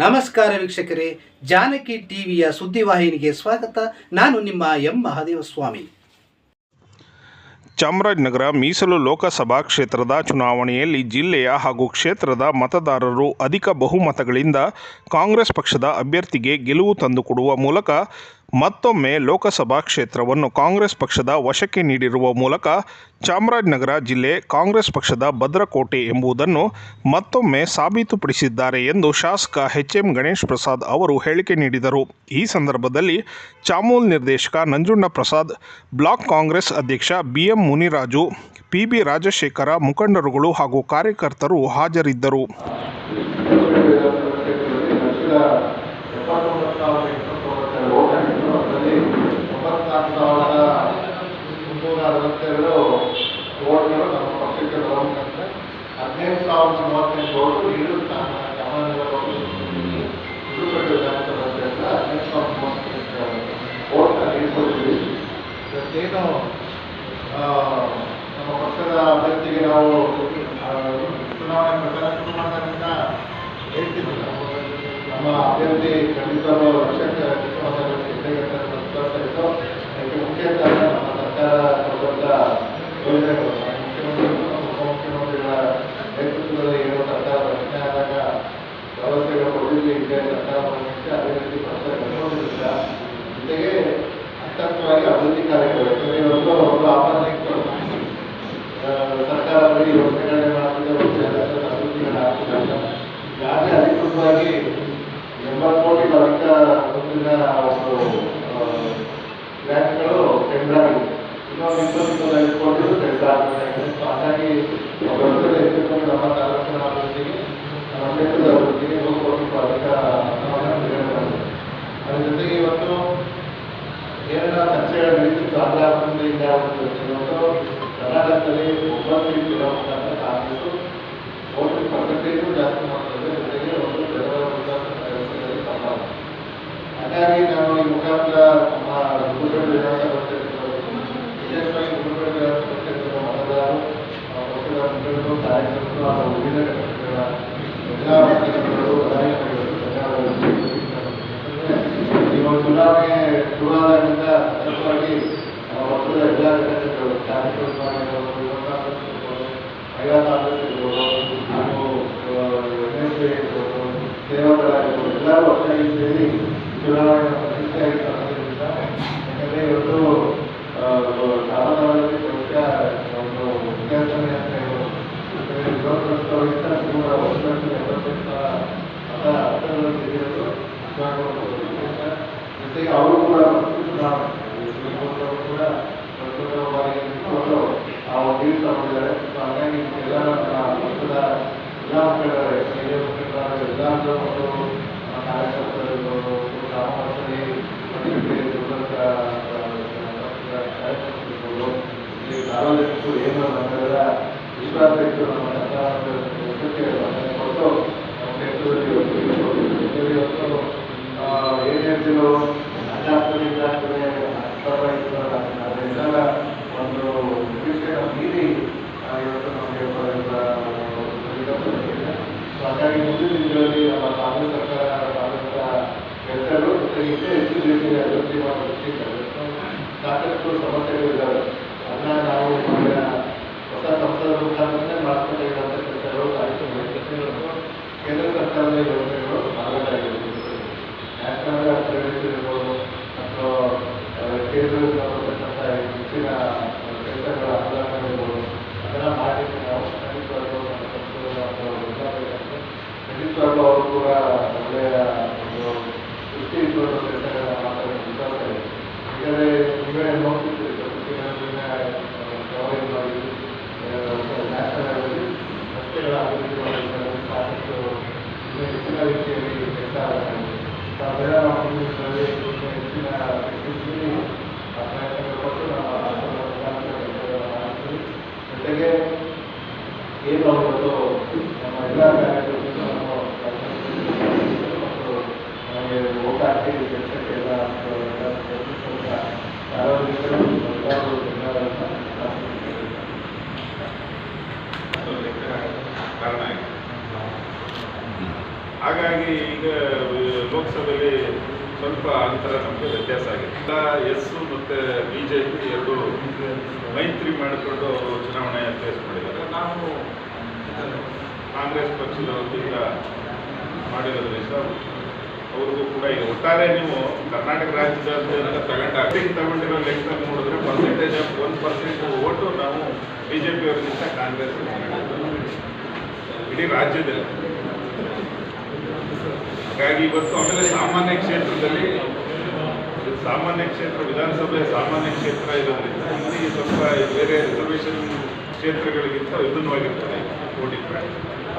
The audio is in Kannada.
ನಮಸ್ಕಾರ ವೀಕ್ಷಕರೇ, ಜಾನಕಿ ಟಿವಿಯ ಸುದ್ದಿವಾಹಿನಿಗೆ ಸ್ವಾಗತ. ನಾನು ನಿಮ್ಮ ಎಂ. ಮಹಾದೇವ ಸ್ವಾಮಿ ಚಾಮರಾಜನಗರ ಮೀಸಲು ಲೋಕಸಭಾ ಕ್ಷೇತ್ರದ ಚುನಾವಣೆಯಲ್ಲಿ ಜಿಲ್ಲೆಯ ಹಾಗೂ ಕ್ಷೇತ್ರದ ಮತದಾರರು ಅಧಿಕ ಬಹುಮತಗಳಿಂದ ಕಾಂಗ್ರೆಸ್ ಪಕ್ಷದ ಅಭ್ಯರ್ಥಿಗೆ ಗೆಲುವು ತಂದುಕೊಡುವ ಮೂಲಕ ಮತ್ತೊಮ್ಮೆ ಲೋಕಸಭಾ ಕ್ಷೇತ್ರವನ್ನು ಕಾಂಗ್ರೆಸ್ ಪಕ್ಷದ ವಶಕ್ಕೆ ನೀಡಿರುವ ಮೂಲಕ ಚಾಮರಾಜನಗರ ಜಿಲ್ಲೆ ಕಾಂಗ್ರೆಸ್ ಪಕ್ಷದ ಭದ್ರಕೋಟೆ ಎಂಬುದನ್ನು ಮತ್ತೊಮ್ಮೆ ಸಾಬೀತುಪಡಿಸಿದ್ದಾರೆ ಎಂದು ಶಾಸಕ ಎಚ್ ಎಂ ಗಣೇಶ್ ಪ್ರಸಾದ್ ಅವರು ಹೇಳಿಕೆ ನೀಡಿದರು. ಈ ಸಂದರ್ಭದಲ್ಲಿ ಚಾಮೂಲ್ ನಿರ್ದೇಶಕ ನಂಜುಂಡ ಪ್ರಸಾದ್, ಬ್ಲಾಕ್ ಕಾಂಗ್ರೆಸ್ ಅಧ್ಯಕ್ಷ B M Muniraju P B Rajashekara ಮುಖಂಡರುಗಳು ಹಾಗೂ ಕಾರ್ಯಕರ್ತರು ಹಾಜರಿದ್ದರು. ನಮ್ಮ ಪಕ್ಷದ ಅಭ್ಯರ್ಥಿಗೆ ನಾವು ಚುನಾವಣೆ ಪ್ರಚಾರ ಶುರು ಮಾಡೋದ್ರಿಂದ ಹೇಳ್ತಿದ್ದಿಲ್ಲ ನಮ್ಮ ಅಭ್ಯರ್ಥಿ ಖಂಡಿತ ಲಕ್ಷಕ್ಕೆ ವಿಶ್ವಾಸ ಇತ್ತು ಅಂತರ್ಗತವಾಗಿ ಅಭಿವೃದ್ಧಿ ಕಾರ್ಯಗಳು ಯಾಕಂದರೆ ಇವತ್ತು ಅವರು ಆಪರೇಟ್ ಸರ್ಕಾರ ಬರೀ ಯೋಜನೆಗಳನ್ನೇ ಮಾಡ್ತಿದೆ ಎಲ್ಲ ಅಭಿವೃದ್ಧಿಗಳನ್ನ ಅಧಿಕೃತವಾಗಿ ಎಂಬತ್ತು ಕೋಟಿ ಅಧಿಕ ಮುಂದಿನ ಒಂದು ಬ್ಯಾಂಕ್ಗಳು ಟೆಂಡರ್ ಆಗಿದೆ ಇನ್ನೊಂದು ಇಪ್ಪತ್ತು, ಇಪ್ಪತ್ತೈದು ಕೋಟಿ ಟೆಂಡರ್ ಆಗಬೇಕಾಗಿದೆ ಸೊ ಹಾಗಾಗಿ ವರ್ಷದ ಹೆಚ್ಚು ನಮ್ಮ ತಾಲೂಕಿನ ಅಭಿವೃದ್ಧಿಗೆ ನಮ್ಮ ಕ್ಷೇತ್ರದ ಅಭಿವೃದ್ಧಿಗೆ ನೂರು ಕೋಟಿ ಅಧಿಕ ಹಣವನ್ನು ಬಿಡುಗಡೆ ಮಾಡಿದೆ ಅದ್ರ ಜೊತೆಗೆ ಇವತ್ತು ನಡೀತಿತ್ತು ಆಂಧ್ರ ಅಭಿವೃದ್ಧಿಯಿಂದ ಒಂದು ಇವತ್ತು ಕರ್ನಾಟಕದಲ್ಲಿ ಇರೋ ಮುಖಾಂತರ ಕಾಂಗ್ರೆಸ್ ವೋಟಿಂಗ್ ಪರ್ಸೆಂಟೇಜು ಜಾಸ್ತಿ ಮಾಡ್ತದೆ. ಜೊತೆಗೆ ಒಂದು ಬೆಳವಣಿಗೆ ವ್ಯವಸ್ಥೆಯಲ್ಲಿ ಹಾಗಾಗಿ ನಾವು ಈ ಮುಖಾಂತರ ನಮ್ಮ ಗುರುಪೇಟೆ ವಿಧಾನಸಭಾ ಕ್ಷೇತ್ರದ ವಿಶೇಷವಾಗಿ ಗುರುಪೇಟೆ ವಿಧಾನಸಭಾ ಕ್ಷೇತ್ರದ ಮತದಾರರು ಪಕ್ಷದ ಧನ್ಯವಾದಗಳು ಚುನಾವಣೆ ಶುರುವಾದಾಗಿಂದ ಸತತವಾಗಿ ನಮ್ಮ ಪಕ್ಷದ ಎಲ್ಲ ಕಾರ್ಯಕರ್ತರು ಆಗಿರ್ಬೋದು, ಯುವ ಕಾಂಗ್ರೆಸ್ ಇರ್ಬೋದು, ಕಾಂಗ್ರೆಸ್ ಇರ್ಬೋದು ಹಾಗೂ ಎನ್ ಎಸ್ ಇರ್ಬೋದು ಸೇವಕರಾಗಿರ್ಬೋದು ಎಲ್ಲರೂ ಒಟ್ಟಾಗಿ ಸೇರಿ ಚುನಾವಣೆ ಪ್ರತಿಷ್ಠೆಯಾಗಿ ತರೋದ್ರಿಂದ ಯಾಕಂದರೆ ಇವತ್ತು ಬಹುಶಃ ಒಂದು ಅಂತ ಹೇಳ್ಬೋದು ಸಾವಿರ ಮತ ಮತಗಳನ್ನು ತೆಗೆಯೋದು ಜೊತೆಗೆ ಅವರು ಕೂಡ ಶ್ರೀಮಂತರು ಕೂಡ ಪ್ರಸ್ತುತ ಬಾರಿಗೆ ನಿಂತ್ಕೊಂಡು ಆ ಒಂದು ನೀರು ತಗೊಂಡಿದ್ದಾರೆ ಸೊ ಹಾಗಾಗಿ ಎಲ್ಲ ನಮ್ಮ ಪಕ್ಷದ ಎಲ್ಲ ಮುಖಂಡರೇ ಹಿರಿಯ ಮುಖಂಡರಾದ ಎಲ್ಲ ಮತ್ತು ನಮ್ಮ ಕಾರ್ಯಕರ್ತರು ಇರ್ಬೋದು, ಗ್ರಾಮ ಪಂಚಾಯತಿ ಪಂಚಾಯತಿ ದುರ್ಗದ ಕಾರ್ಯಕರ್ತರು ಇರ್ಬೋದು, ಇಲ್ಲಿ ಸಾರ್ವಜನಿಕರು ಏನು ನಮ್ಮೆಲ್ಲರ ವಿಶ್ವಾಸ ಅಂತ ಮನ್ನಣೆ ಕೊಟ್ಟು ನಮ್ಮ ಕ್ಷೇತ್ರದಲ್ಲಿ ಅಜಾಗ್ರತೆಯಿಂದ ಅದನ್ನೆಲ್ಲ ಒಂದು ನಿರೀಕ್ಷೆಯನ್ನು ಮೀರಿ ಆ, ಇವತ್ತು ನಮಗೆ ಬರೋದಿಲ್ಲ ಸೊ ಹಾಗಾಗಿ ಮುಂದಿನ ದಿನಗಳಲ್ಲಿ ನಮ್ಮ ಕಾಂಗ್ರೆಸ್ ಸರ್ಕಾರ ಕಾಂಗ್ರೆಸ್ನ ಇನ್ನೂ ಹೆಚ್ಚು ರೀತಿಯ ಅಭಿವೃದ್ಧಿ ಮಾಡೋದಕ್ಕೆ ಸಾಕಷ್ಟು ಸಮಸ್ಯೆಗಳಿದ್ದಾವೆ ಅದನ್ನ ನಾವು ಹೊಸ ಸಂಸದರ ಮುಖಾಂತರನೇ ಮಾಡಿಸ್ಬೇಕಾಗಿರುವಂಥ ಕೆಲಸಗಳು ಕಾರ್ಯಕ್ರಮಗಳು ಕೇಂದ್ರ ಸರ್ಕಾರದ ಯೋಜನೆಗಳು ಆಗಬೇಕಾಗಿರುತ್ತೆ ನ್ಯಾಷನಲ್ ಅಥವಾ ಆ, ಕೇಂದ್ರದಿಂದ ಹೆಚ್ಚಿನ ಕೆಲಸಗಳ ಅನುದಾನ ಇರ್ಬೋದು ಅದನ್ನು ಮಾಡಲಿಕ್ಕೆ ನಾವು ಖಂಡಿತವಾಗ್ಲೂ ನಮ್ಮ ಸಂಸದರ ಅಥವಾ ವೃದ್ಧಾಪ್ಯಕ್ಕೆ ಖಂಡಿತವಾಗ್ಲೂ ಅವರು ಕೂಡ ಒಳ್ಳೆಯ ಒಂದು ದೃಷ್ಟಿ ಇಟ್ಕೊಂಡು ಕೆಲಸಗಳನ್ನ ಮಾಡ್ತಾರೆ ಅಂತ ವಿಶ್ವಾಸ ಇದೆ ಈಗಾಗಲೇ ನೀವೇ ನೋಡ್ತಿದ್ದೀರಿ ಪ್ರತಿದಿನ ಕವರೇಜ್ ಮಾಡಿ ನ್ಯಾಷನಲ್ ಲೆವೆಲಲ್ಲಿ ರಸ್ತೆಗಳ ಅಭಿವೃದ್ಧಿ ಮಾಡೋದ್ರಲ್ಲಿ ಸಾಕಷ್ಟು ಇನ್ನೂ ಹೆಚ್ಚಿನ ರೀತಿಯಲ್ಲಿ ಕೆಲಸ ಆಗಬೇಕಾಗಿದೆ ಸೊ ಅದೆಲ್ಲ ನಾವು ಮುಂದಿನ ದಿನಗಳಲ್ಲಿ ಇನ್ನೂ ಹೆಚ್ಚಿನ ಹೆಚ್ಚಿನ ಆ ಪ್ರಯತ್ನಗಳು ಕೊಟ್ಟು ನಮ್ಮ ರಾಷ್ಟ್ರದ ಮುಖಾಂತರ ಕೆಲಸಗಳನ್ನ ಮಾಡ್ತೀವಿ ಜೊತೆಗೆ ಏನು ಆಗ್ಬೋದು ನಮ್ಮ ಎಲ್ಲ ಕಾರಣ ಹಾಗಾಗಿ ಈಗ ಲೋಕಸಭೆಯಲ್ಲಿ ಸ್ವಲ್ಪ ಅಂತರ ನಮಗೆ ವ್ಯತ್ಯಾಸ ಆಗಿದೆ. ಎಸ್ ಮತ್ತು ಬಿ ಜೆ ಪಿ ಎರಡು ಮೈತ್ರಿ ಮಾಡಿಕೊಂಡು ಚುನಾವಣೆ ಫೇಸ್ ಮಾಡಿದ್ದಾರೆ. ನಾವು ಕಾಂಗ್ರೆಸ್ ಪಕ್ಷದ ವತಿಯಿಂದ ಮಾಡಿರೋದ್ರಿಂದ ಅವ್ರಿಗೂ ಕೂಡ ಈಗ ಒಟ್ಟಾರೆ ನೀವು ಕರ್ನಾಟಕ ರಾಜ್ಯದಾದ್ಯಂತ ತಗೊಂಡ ಅಕ್ಟಿಂಗ್ ತಗೊಂಡಿರೋ ಲೆಕ್ಕ ನೋಡಿದ್ರೆ percentage of one percent vote ನಾವು ಬಿ ಜೆ ಪಿಯವರಿಗಿಂತ ಕಾಂಗ್ರೆಸ್ ಇಡೀ ರಾಜ್ಯದಲ್ಲಿ. ಹಾಗಾಗಿ ಇವತ್ತು ಆಮೇಲೆ ಸಾಮಾನ್ಯ ಕ್ಷೇತ್ರದಲ್ಲಿ ಸಾಮಾನ್ಯ ಕ್ಷೇತ್ರ ವಿಧಾನಸಭೆ ಸಾಮಾನ್ಯ ಕ್ಷೇತ್ರ ಇರೋದ್ರಿಂದ ಇಲ್ಲಿ ಸ್ವಲ್ಪ ಬೇರೆ ರಿಸರ್ವೇಷನ್ ಕ್ಷೇತ್ರಗಳಿಗಿಂತ ವಿಭಿನ್ನವಾಗಿರ್ತದೆ ಪ್ಯಾಟರ್ನ್